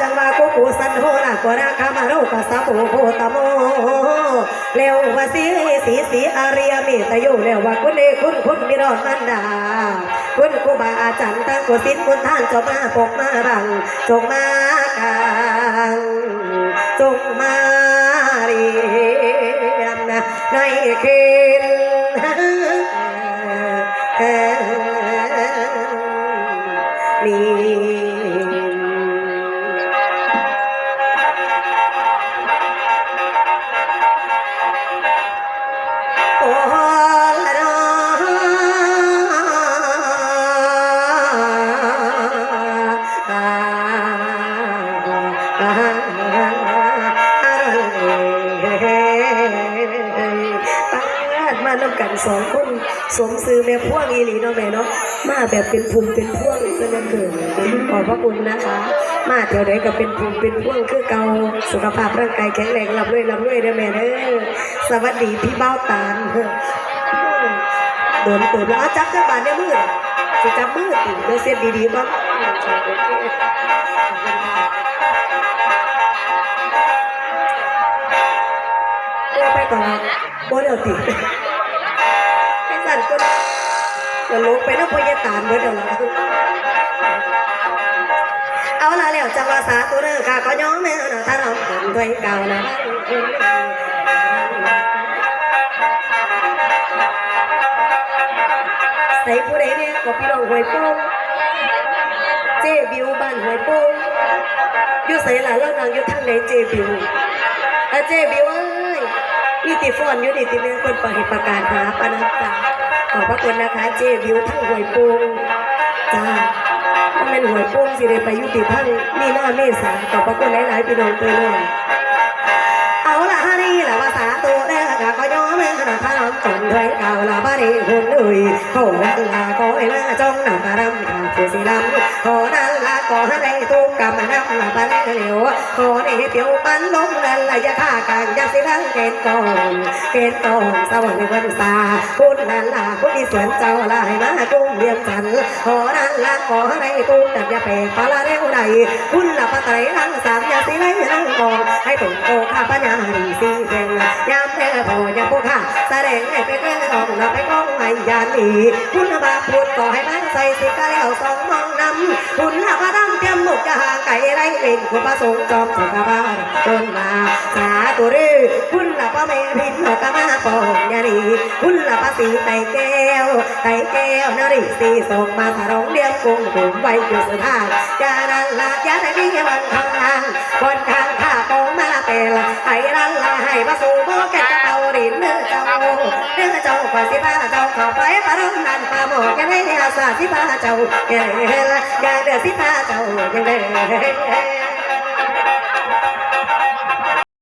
จังวากุกุสันโหนะกวราคามาโรกัสสะโพโตโมเร็วว่าสีสีสีอาริยมิตโยเร็วว่าคุณเอคุณคุณมิรอดมันดาคุณครูบาอาจารย์ตั้งกุศิลคุณท่านจงมาปกมาบังจงมากางจงมาเรียนในคืนนี้ มาน้ำกันสองคนสวมซื้อแม่พ่วงอีหลีเนาะแม่เนาะมาแบบเป็นภูมิเป็นพ่วงจะเกิดขอบพระคุณนะคะ มาเที่ยวไหนก็เป็นภูมิเป็นพ่วงคือเก่าสุขภาพร่างกายแข็งแรงรับด้วยรับด้วยเด้อแม่เด้อสวัสดีพี่เบ้าตาลโดนตัวแล้วจับจับบานเนี่ยมือจะจับมือติเดี๋ยวเส้นดีๆก่อน เราไปก่อนนะโบเดี๋ยวติไอ้สั่นก็จะลงไปแล้วพยาตานเมื่เดี๋ยวละเอาละแล้วจังหวะสาตัวเด้อค่ะก็ย้อมแม่นะถ้าเราเกินด้วยเก่านะใส่ผู้ใดเนี่ยก็พี่น้องหวยโป้ง เจบิวบ้านหวยโป้งอยู่ใส่หลานเล่านางอยู่ทางไหนเจบิวอาเจบิวเอ้ยนี่ติฟอนอยู่นี่ติเป็นคนประเหตุประกาศหาปานักตาขอบพระคุณนะคะเจบิวทั้งหวยโป้งจ้าถ้าเป็นหวยโป้งสิได้ไปยุติทั้งมีหน้าเมษาขอบพระคุณหลายๆพี่น้องตัวน้องเอาละฮะนี่ละภาษาตัวเด้อก็ย้อมแม่ขนาดท่าน้ำจนด้วยเก่าละบ้านนี้คนเลยโหนั่นละก็ไอ้ละจ้องหน้ากระดำขาผู้สีดำ โหนั่นละก็ให้ได้ตุ้มกับมันน้ำละบ้านเหลียวโหนี่เปียวปันลมนั่นละยาฆ่ากางยาสีดังเกณฑ์กองเกณฑ์กองสวรรค์วันสาคุณนั่นละคุณที่สวนเจ้าละให้มากุ้งเรียมฉันโหนั่นละก็ให้ได้ตุ้มกับยาเปรปลาเร็วใดคุณละปะไตรลังสามยาสีไรนั่งกองให้ตุ่มโตข้าปัญญาดีสีเพลงยามแพ้พอยามผู้ข้าแสดงให้ไปแก้ออกนับไปกองไม่ยานีคุณบาพูดก่อให้บ้านใส่สิกะแล้วสอง คุณละพระดำเตรียมหมกจะห่างไก่ไรเล่นคุณประสงค์จอมสุขบ้านจนมาสาตุรือคุณละพระเมพินหกมาปองยานีคุณละพระสีไตแก้วไตแก้วนริสีส่งมาสรองเดียมกุ้งถุงไว้อยู่สุดท้ายยานันละยาได้มีวันทางานทางข้าปองมาเตละไอรันละให้พระสูโบแกจะเอาดินจ้า เนื้อเจ้ากว่าสิบ้าเจ้าเข้าไปปะรำนันปะหมอกยังได้อาสาสิบ้าเจ้าเฮ้ยละอยากเดือดสิบ้าเจ้ายังได้